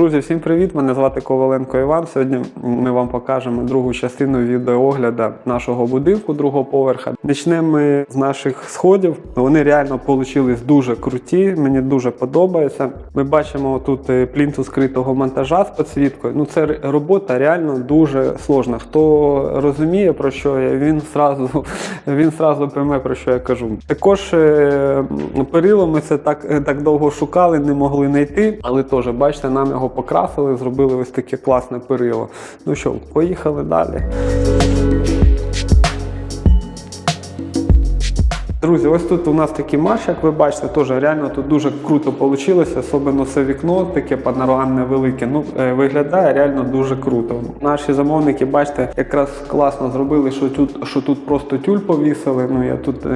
Друзі, всім привіт! Мене звати Коваленко Іван. Сьогодні ми вам покажемо другу частину відеоогляду нашого будинку другого поверха. Почнемо з наших сходів. Вони реально вийшли дуже круті. Мені дуже подобається. Ми бачимо тут е, плінтус скритого монтажа з підсвіткою. Ну це робота реально дуже сложна. Хто розуміє про що я, він сразу він сразу пойме про що я кажу. Також е, перило ми це так, е, так довго шукали, не могли знайти, але теж бачите, нам його покрасили, зробили ось таке класне перило. Ну що, поїхали далі. Друзі, ось тут у нас такий марш, як ви бачите, теж реально тут дуже круто вийшло, особливо це вікно, таке панорамне велике. Ну, е, виглядає реально дуже круто. Наші замовники, бачите, якраз класно зробили, що тут, що тут просто тюль повісили. Ну я тут е,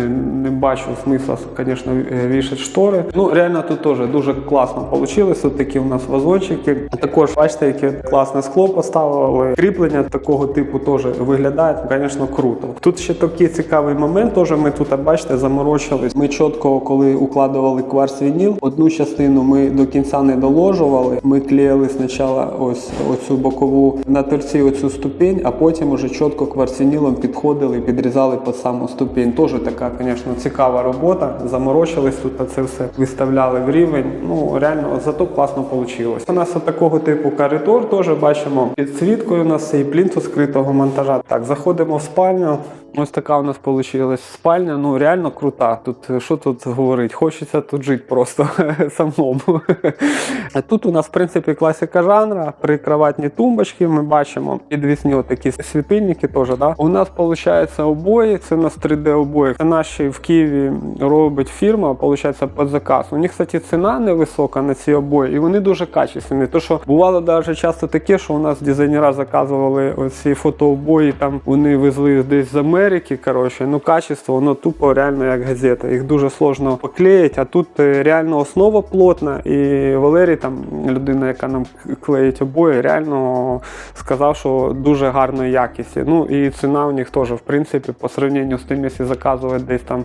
не бачу смисла, звісно, е, вішати штори. Ну, реально тут теж дуже класно вийшло. Такі у нас вазончики. Також бачите, яке класне скло поставили. Кріплення такого типу теж виглядає, звісно, круто. Тут ще такий цікавий момент. Теж ми тут, бачите, заморочились. Ми чітко, коли укладували кварц вініл, одну частину ми до кінця не доложували. Ми клеїли спочатку ось оцю бокову на торці оцю ступінь, а потім уже чітко кварцвінілом підходили і підрізали під саму ступінь. Теж така, звісно, цікава робота. Заморочились тут, а це все виставляли в рівень. Ну реально зато класно вийшло. У нас такого типу коридор теж бачимо. Підсвіткою у нас і плінтус скритого монтажа. Так, заходимо в спальню. Ось така у нас вийшла спальня. Ну реально крута. Тут е, що тут говорить? Хочеться тут жити просто самому. Тут у нас, в принципі, класика жанра. Прикроватні тумбочки ми бачимо. Підвісні такі світильники теж. Да? У нас виходить обої. Це у нас 3D обої. Це наші в Києві робить фірма, виходить, під заказ. У них, кстати, ціна невисока на ці обої, і вони дуже качественні. То що бувало навіть часто таке, що у нас дизайнера заказували оці фотообої, там вони везли десь з Америки. Коротше, ну качество, воно тупо реально як газета. Їх дуже сложно поклеїти, а тут е, реально основа плотна. І Валерій, там людина, яка нам клеїть обої, реально сказав, що дуже гарної якісті. Ну і ціна у них теж, в принципі, по сравненню з тим, якщо заказувати десь там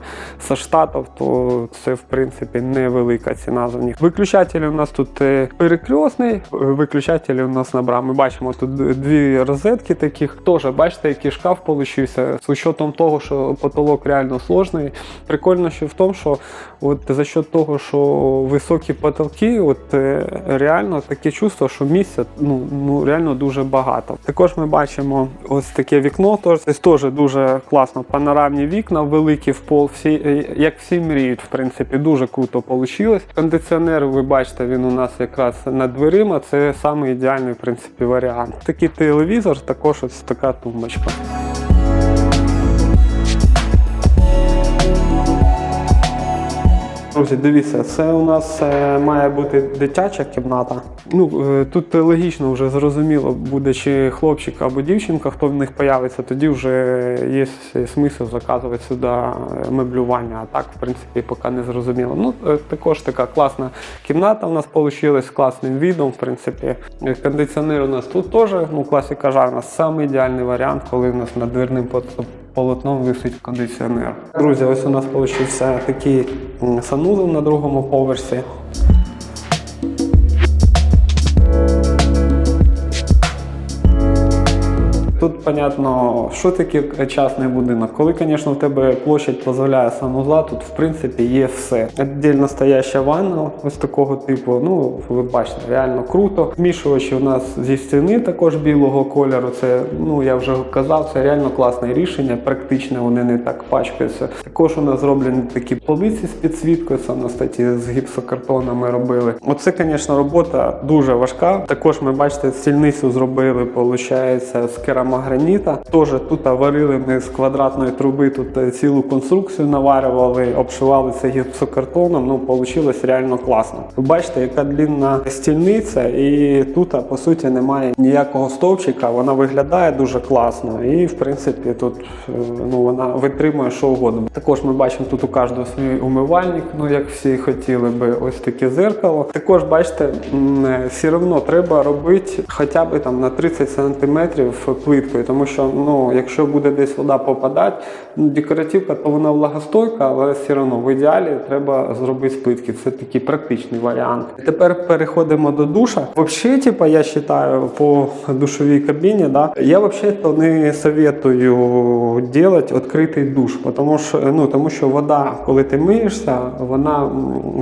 зі штатів, то це в принципі невелика ціна за них. Виключателі у нас тут е, перекресний, виключателі у нас на бра. Ми бачимо тут дві розетки таких. Теж бачите, який шкаф получився. Учетом того, що потолок реально сложний. Прикольно ще в тому, що от за счет того, що високі потолки, от е, реально таке чувство, що місця ну, ну реально дуже багато. Також ми бачимо ось таке вікно. Тож це теж дуже класно. Панорамні вікна, великі в пол, всі е, як всі мріють, в принципі, дуже круто вийшло. Кондиціонер, ви бачите, він у нас якраз над дверима. Це саме ідеальний в принципі варіант. Такий телевізор, також ось така тумбочка. Друзі, дивіться, це у нас е, має бути дитяча кімната. Ну е, тут логічно вже зрозуміло, буде чи хлопчик або дівчинка, хто в них появиться, тоді вже є смисл заказувати сюди е, меблювання. А так, в принципі, поки не зрозуміло. Ну е, також така класна кімната у нас вийшла з класним відом. В принципі, Е, кондиціонер у нас тут теж, ну класика жарна, саме ідеальний варіант, коли у нас над дверним под- полотном висить кондиціонер. Друзі, ось у нас вийшов такий санузел на другому поверсі. Тут понятно, що таке частний будинок. Коли, звісно, в тебе площадь дозволяє санузла, тут в принципі є все. Віддільно стояща ванна, ось такого типу. Ну, ви бачите, реально круто. Змішувачі у нас зі стіни також білого кольору. Це, ну я вже казав, це реально класне рішення. Практично вони не так пачкаються. Також у нас зроблені такі полиці з підсвіткою. Це у нас статі з гіпсокартона ми робили. Оце, звісно, робота дуже важка. Також ми бачите, стільницю зробили, виходить, з керамограніта. Теж тут варили ми з квадратної труби тут е, цілу конструкцію наварювали, обшивали це гіпсокартоном. Ну, вийшло реально класно. Ви бачите, яка длінна стільниця, і тут, по суті, немає ніякого стовпчика. Вона виглядає дуже класно. І, в принципі, тут е, ну, вона витримує що угодно. Також ми бачимо тут у кожного свій умивальник, ну як всі хотіли би, ось таке зеркало. Також бачите, е, все одно треба робити хоча б там на 30 см плиткою. Підсвіткою, тому що ну, якщо буде десь вода попадати, ну, декоративка, то вона влагостойка, але все одно в ідеалі треба зробити з плитки. Це такий практичний варіант. Тепер переходимо до душа. Взагалі, типа, я вважаю, по душовій кабіні, да, я взагалі не советую делать відкритий душ, тому що, ну, тому що вода, коли ти миєшся, вона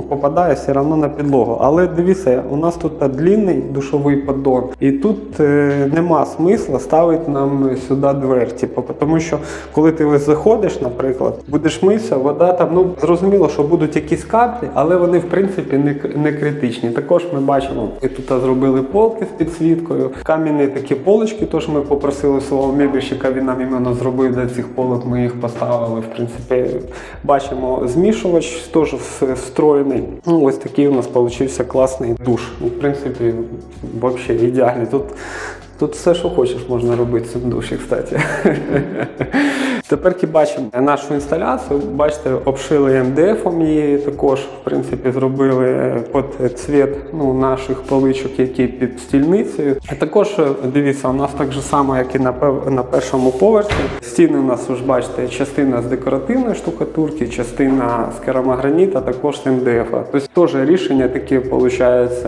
попадає все одно на підлогу. Але дивіться, у нас тут длинний душовий поддон, і тут е, нема смисла ставити нам сюди двері. Типу, тому що коли ти ось заходиш, наприклад, будеш митися, вода там, ну зрозуміло, що будуть якісь каплі, але вони в принципі не, не критичні. Також ми бачимо, і тут зробили полки з підсвіткою, кам'яні такі полочки, тож ми попросили свого мебельщика, він нам іменно зробив для цих полок, ми їх поставили. В принципі, бачимо змішувач теж встроєний. Ну, ось такий у нас получився класний душ. Ну, В принципі, взагалі ідеальний. Тут Тут все, що хочеш, можна робити в душі, кстати. Тепер бачимо нашу інсталяцію. Бачите, обшили МДФом її також, в принципі, зробили під цвіт ну, наших поличок, які під стільницею. А також е, дивіться, у нас так же само, як і на, на першому поверсі. Стіни у нас, ж бачите, частина з декоративної штукатурки, частина з керамограніта, також з МДФ. Тобто теж рішення таке виходить.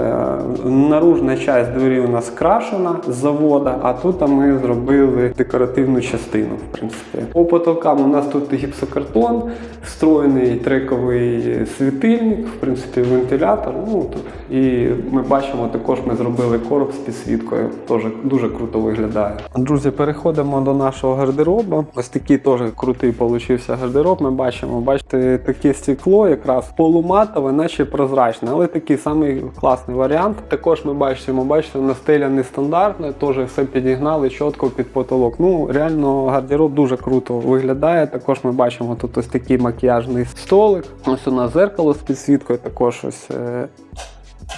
Наружна частина двері у нас крашена з завода, а тут ми зробили декоративну частину, в принципі. По потолкам у нас тут гіпсокартон, встроєний трековий світильник, в принципі, вентилятор. Ну. І ми бачимо, також ми зробили короб з підсвіткою. Теж дуже круто виглядає. Друзі, переходимо до нашого гардеробу. Ось такий теж крутий получився гардероб. Ми бачимо, бачите, таке стекло, якраз полуматове, наче прозрачне, але такий самий класний варіант. Також ми бачимо, бачите, у нас стеля нестандартна, теж все підігнали чітко під потолок. Ну, реально гардероб дуже круто виглядає. Також ми бачимо тут ось такий макіяжний столик. Ось у нас зеркало з підсвіткою, також ось. е,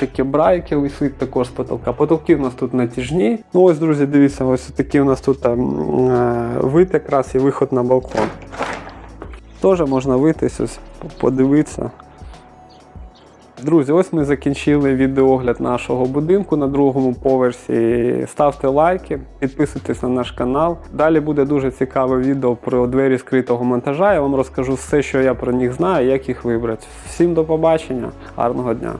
Такі брайки висить також з потолка. Потолки у нас тут натяжні. Ну ось, друзі, дивіться, ось такі у нас тут там, е, вид якраз і виход на балкон. Теж можна вийти, ось, подивитися. Друзі, ось ми закінчили відеогляд нашого будинку на другому поверсі. Ставте лайки, підписуйтесь на наш канал. Далі буде дуже цікаве відео про двері скритого монтажа. Я вам розкажу все, що я про них знаю, як їх вибрати. Всім до побачення, гарного дня!